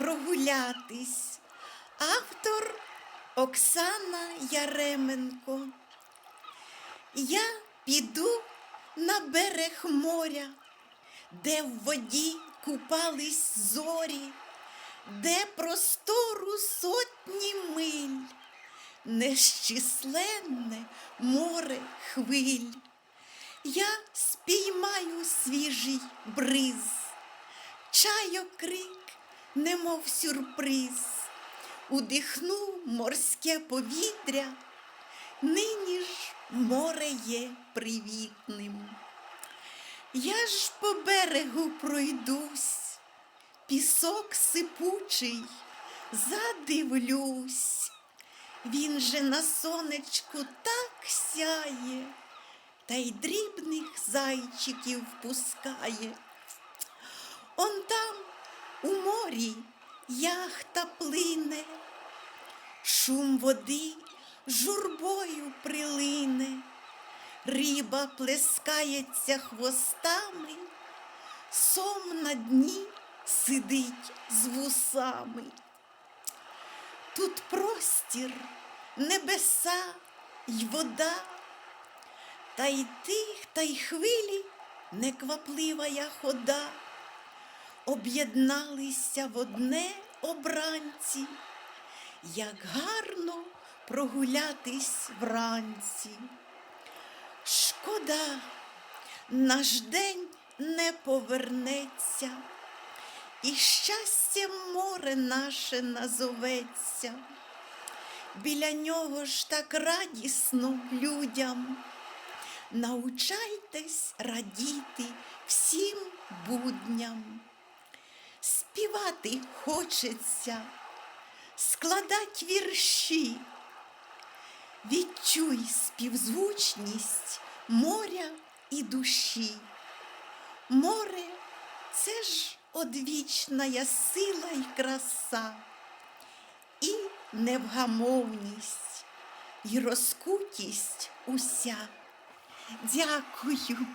прогулятись. Автор Оксана Яременко. Я піду на берег моря, де в воді купались зорі, де простору сотні миль, нещисленне море хвиль. Я спіймаю свіжий бриз, чайокрик, немов сюрприз, удихну морське повітря, нині ж море є привітним. Я ж по берегу пройдусь, пісок сипучий, задивлюсь. Він же на сонечку так сяє, та й дрібних зайчиків пускає. Он там у морі яхта плине, шум води журбою прилине, риба плескається хвостами, сом на дні сидить з вусами. Тут простір, небеса й вода, та й тих, та й хвилі неквапливая хода, об'єдналися в одне обранці, як гарно прогулятись вранці. Шкода, наш день не повернеться, і щастям море наше назоветься. Біля нього ж так радісно людям. Научайтесь радіти всім будням. Співати хочеться, складать вірші. Відчуй співзвучність моря і душі. Море це ж одвічна сила й краса, і невгамовність, і розкутість уся. Дякую.